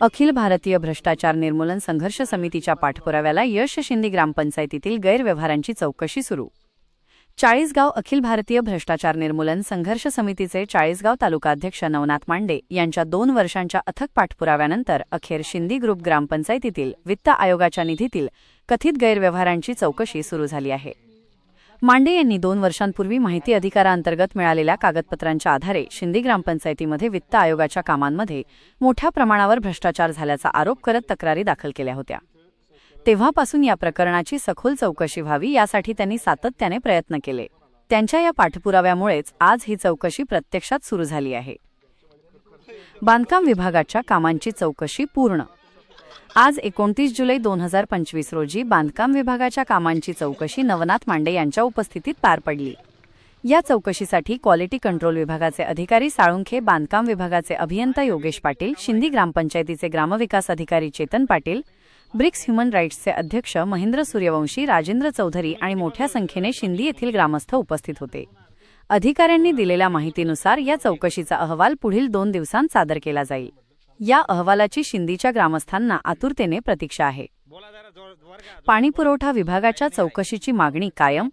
अखिल भारतीय भ्रष्टाचार निर्मूलन संघर्ष समितीच्या पाठपुराव्याला यश शिंदे ग्रामपंचायतीतील गैरव्यवहारांची चौकशी सुरू. चाळीसगाव अखिल भारतीय भ्रष्टाचार निर्मूलन संघर्ष समितीचे चाळीसगाव तालुकाध्यक्ष नवनाथ मांडे यांच्या दोन वर्षांच्या अथक पाठपुराव्यानंतर अखेर शिंदी ग्रुप ग्रामपंचायतीतील वित्त आयोगाच्या निधीतील कथित गैरव्यवहारांची चौकशी सुरू झाली आहे. मांडे यांनी दोन वर्षांपूर्वी माहिती अधिकाराअंतर्गत मिळालेल्या कागदपत्रांच्या आधारे शिंदे ग्रामपंचायतीमध्ये वित्त आयोगाच्या कामांमध्ये मोठ्या प्रमाणावर भ्रष्टाचार झाल्याचा आरोप करत तक्रारी दाखल केल्या होत्या. तेव्हापासून या प्रकरणाची सखोल चौकशी व्हावी यासाठी त्यांनी सातत्याने प्रयत्न केले. त्यांच्या या पाठपुराव्यामुळेच आज ही चौकशी प्रत्यक्षात सुरू झाली आहे. बांधकाम विभागाच्या कामांची चौकशी पूर्ण आज एकोणतीस जुलै दोन हजार पंचवीस रोजी बांधकाम विभागाच्या कामांची चौकशी नवनाथ मांडे यांच्या उपस्थितीत पार पडली. या चौकशीसाठी क्वालिटी कंट्रोल विभागाचे अधिकारी साळुंखे बांधकाम विभागाचे अभियंता योगेश पाटील शिंदी ग्रामपंचायतीचे ग्रामविकास अधिकारी चेतन पाटील ब्रिक्स ह्युमन राईट्सचे अध्यक्ष महेंद्र सूर्यवंशी राजेंद्र चौधरी आणि मोठ्या संख्येने शिंदी येथील ग्रामस्थ उपस्थित होते. अधिकाऱ्यांनी दिलेल्या माहितीनुसार या चौकशीचा अहवाल पुढील दोन दिवसांत सादर केला जाईल. या अहवालाची शिंदीच्या ग्रामस्थांना आतुरतेने प्रतीक्षा आहे. पाणीपुरवठा विभागाच्या चौकशीची मागणी कायम.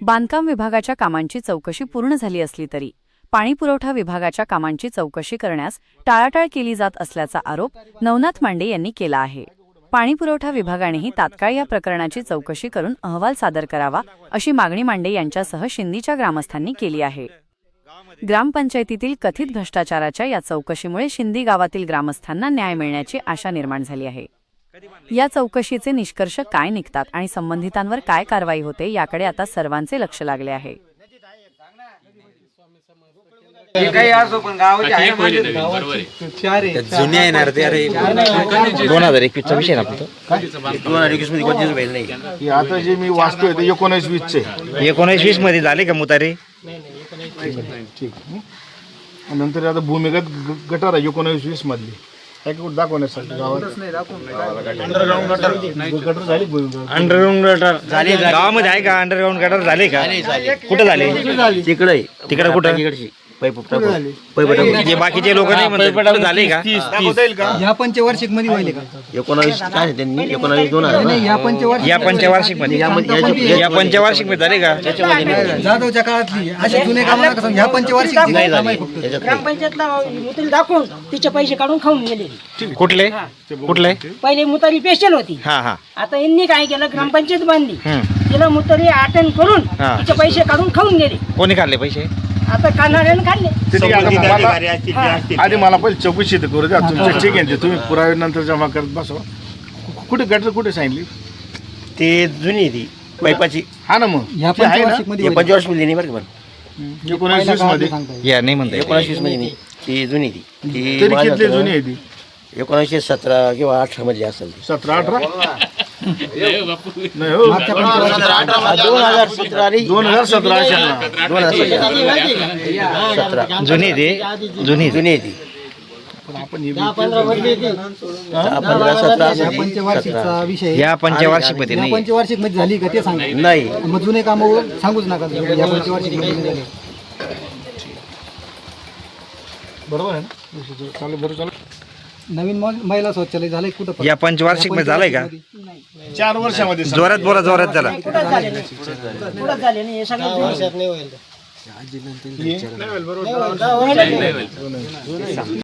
बांधकाम विभागाच्या कामांची चौकशी पूर्ण झाली असली तरी पाणीपुरवठा विभागाच्या कामांची चौकशी करण्यास टाळाटाळ केली जात असल्याचा आरोप नवनाथ मांडे यांनी केला आहे. पाणीपुरवठा विभागानेही तात्काळ या प्रकरणाची चौकशी करून अहवाल सादर करावा अशी मागणी मांडे यांच्यासह शिंदीच्या ग्रामस्थांनी केली आहे. ग्रामपंचायतीतील कथित भ्रष्टाचाराच्या या चौकशीमुळे शिंदी गावातील ग्रामस्थांना न्याय मिळण्याची आशा निर्माण झाली आहे. या चौकशीचे निष्कर्ष काय निघतात आणि संबंधितांवर काय कारवाई होते याकडे आता सर्वांचे लक्ष लागले आहे. हे काही असो पण गावाची आहे. ना माझी. जुने आहे ना रे ते अरे दोन हजार एकवीसचा विषय ना आपला तो. दोन हजार एकवीसमध्ये कोणतीच व्हायला नाही. की आता जे मी वाचतोय ते एकोणीस वीसचे. एकोणीस वीसमध्ये झाले का मुतारे? ठीक. आणि नंतर आता भूमिगत ग- गटार आहे एकोणीस वीस मधली. काय कुठं दाखवण्यासाठी गावात. अंडरग्राऊंड गटार. गटर झाली भूमिगत अंडरग्राऊंड गटर. झाले गावामध्ये आहे का अंडरग्राऊंड गटर? झाले का? कुठे झाले? तिकडे तिकडे कुठं? पैप बाकीचे लोक नाही म्हणतात. झाले का? या पंचवार्षिकमध्ये व्हायले का? एकोणावीस काय आहे त्यांनी? एकोणावीस दोन हजार नाही या पंचवार्षिक या पंचवार्षिकमध्ये या पंचवार्षिकमध्ये झाले का? जाधवच्या काळातली असे जुने पंचवार्षिक नाही झाले. ग्रामपंचायतला मुतारी दाखवून तिचे पैसे काढून खाऊन गेले. कुठले? कुठले? पहिले मुतारी पेशल होती. हा हा. आता यांनी काय केलं? ग्रामपंचायत बांधली. तिला मुतारी अटेंड करून. तिचे पैसे काढून खाऊन गेले. कोणी काढले पैसे? आता खाल्ले. ठीक आहे, आता मला- आधी मला पहिले चौकशी तर करू द्या. तुमचे चेक यांचे तुम्ही पुरावे नंतर जमा करत बसवा. कु- कुठे गटर कुठे सांगितली? ते जुनी आहे ती पैपाची. हा ना मग. ह्या ते आहे ना? मध्ये पंचवर्षमध्ये नाही बरं का पण एकोणीस वीसमध्ये या नाही म्हणता येत. एकोणावीसमध्ये नाही. ती जुनी ती. ती तरी किती जुनी आहे ती? एकोणीसशे सतरा किंवा अठरा मध्ये असेल ती. सतरा अठरा? दोन हजार सतरा दोन हजार सतरा दोन हजार सतरा. जुनी ते. जुनी जुनी ती या पंचवार्षिकमध्ये नाही. पंचवार्षिकमध्ये झाली का ते सांगा. नाही. मग जुने काम सांगूच नका या पंचवार्षिकमध्ये. बरोबर आहे ना? चालू बरोबर चालू नवीन म- महिला शौचालय झालंय कुठं या पंचवार्षिकमध्ये झालंय का? चार वर्षामध्ये जोरात बोला जोरात झाला. कुठंच झाले नाही. कुठंच झाले नाही. हे सगळं